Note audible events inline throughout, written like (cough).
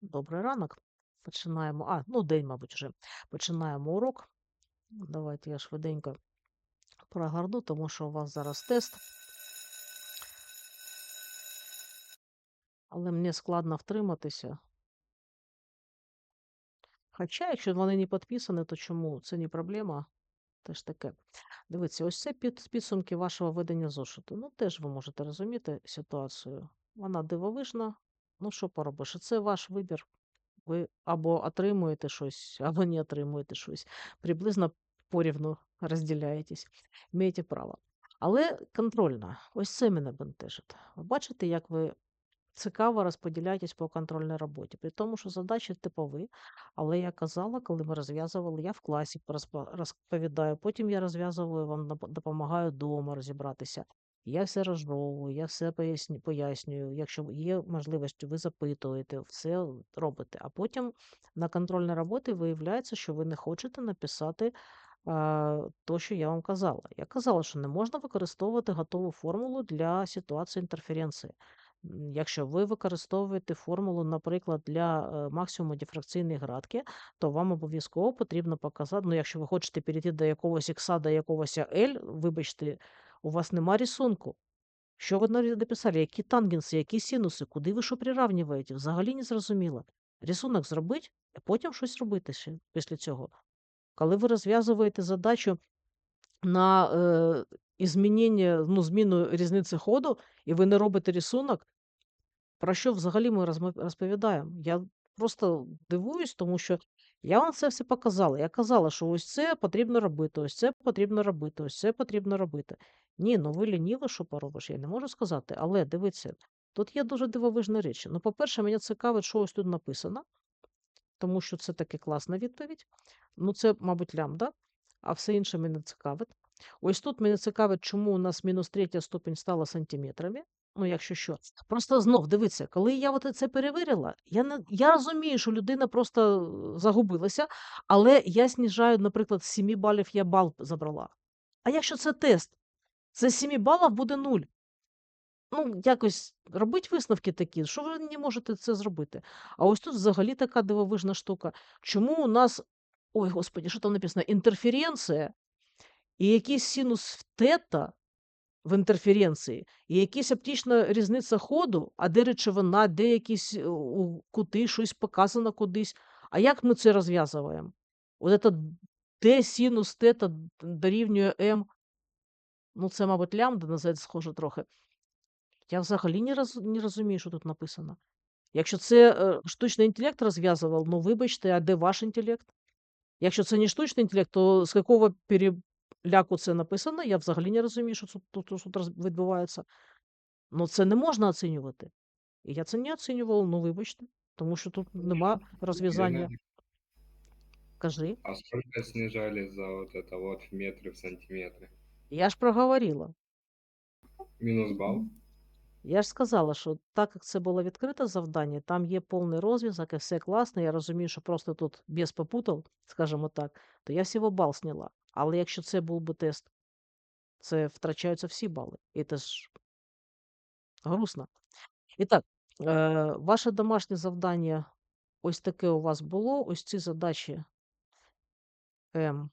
Добрий ранок. Починаємо. А, ну, день, мабуть, вже. Починаємо урок. Давайте я швиденько прогорну, тому що у вас зараз тест. Але мені складно втриматися. Хоча, якщо вони не підписані, то чому? Це не проблема. Теж таке. Дивіться, ось це під, підсумки вашого ведення зошиту. Ну, теж ви можете розуміти ситуацію. Вона дивовижна. Ну, що поробиш? Це ваш вибір. Ви або отримуєте щось, (laughs) або не отримуєте щось. Приблизно порівну розділяєтесь. Маєте право. Але контрольна, ось це мене бентежить. Ви бачите, як ви цікаво розподіляєтесь по контрольній роботі. При тому, що задачі типові, але я казала, коли ми розв'язували, я в класі розповідаю, потім я розв'язую вам, допомагаю вдома розібратися. Я все розжовую, я все поясню, пояснюю. Якщо є можливість, ви запитуєте, все робите. А потім на контрольній роботі виявляється, що ви не хочете написати а, то, що я вам казала. Я казала, що не можна використовувати готову формулу для ситуації інтерференції. Якщо ви використовуєте формулу, наприклад, для е, максимуму дифракційної градки, то вам обов'язково потрібно показати, ну, якщо ви хочете перейти до якогось ікса, до якогось L, вибачте, у вас нема рисунку. Що ви написали? Які тангенси, які синуси, куди ви що приравнюєте? Взагалі не зрозуміло. Рисунок зробить, а потім щось робити ще після цього. Коли ви розв'язуєте задачу на е, ізмінення, ну, зміну різниці ходу, і ви не робите рисунок, про що взагалі ми розповідаємо? Я просто дивуюсь, тому що я вам це все показала. Я казала, що ось це потрібно робити, ось це потрібно робити, ось це потрібно робити. Ні, ну ви лініво, що поробиш, я не можу сказати. Але дивіться, тут є дуже дивовижна річ. Ну, по-перше, мене цікавить, що ось тут написано, тому що це таки класна відповідь. Ну, це, мабуть, лямбда, а все інше мене цікавить. Ось тут мене цікавить, чому у нас мінус третя ступінь стала сантиметрами. Ну, якщо що. Просто знов дивіться, коли я от це перевірила, я не я розумію, що людина просто е, загубилася, але я сніжаю, наприклад, з 7 балів я бал забрала. А якщо це тест, це 7 балів буде 0. Ну, якось робіть висновки такі, що ви не можете це зробити. А ось тут взагалі така дивовижна штука. Чому у нас, ой, господі, що там написано? Інтерференція і якийсь синус в тета в інтерференції, і якась оптична різниця ходу, а де речовина, де якісь е, у кути, щось показано кудись. А як ми це розв'язуємо? От це d синус тета дорівнює m, ну це, мабуть, лямбда на Z схоже трохи. Я взагалі не, роз, не розумію, що тут написано. Якщо це е, штучний інтелект розв'язував, ну вибачте, а де ваш інтелект? Якщо це не штучний інтелект, то з якого переляку це написано, я взагалі не розумію, що тут, тут, тут роз- відбувається. Ну, це не можна оцінювати. І я це не оцінював, ну вибачте, тому що тут нема розв'язання. Реально. Кажи. А сколько снижали за вот это вот в метры, в сантиметры? Я ж проговорила. Минус балл? Я ж сказала, що так як це було відкрите завдання, там є повний розв'язок і все класно. Я розумію, що просто тут без попутав, скажімо так, то я всього бал сняла. Але якщо це був би тест, це втрачаються всі бали. І це ж грустно. І так, е, ваше домашнє завдання ось таке у вас було. Ось ці задачі. Ем,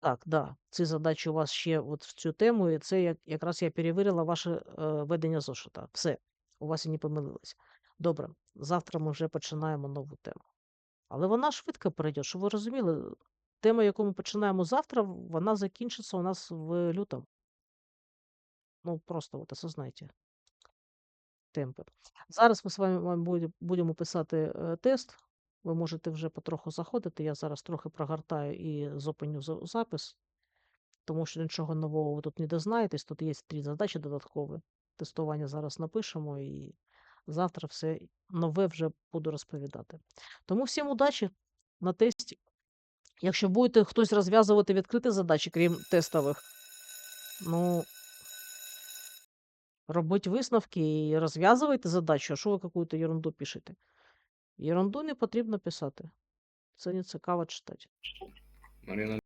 так, да, ці задачі у вас ще от в цю тему, і це як, якраз я перевірила ваше е, ведення зошита. Все, у вас і не помилилось. Добре, завтра ми вже починаємо нову тему. Але вона швидко перейде, щоб ви розуміли, тема, яку ми починаємо завтра, вона закінчиться у нас в лютому. Ну, просто от осознайте темпи. Зараз ми з вами будемо писати е, тест. Ви можете вже потроху заходити. Я зараз трохи прогортаю і зупиню запис, тому що нічого нового ви тут не дознаєтесь. Тут є три задачі додаткові. Тестування зараз напишемо і завтра все нове вже буду розповідати. Тому всім удачі на тесті. Якщо будете хтось розв'язувати відкриті задачі, крім тестових, ну. Робіть висновки і розв'язуйте задачу, а що ви якусь ерунду пишете? Ерунду не потрібно писати. Це не цікаво читати. Марина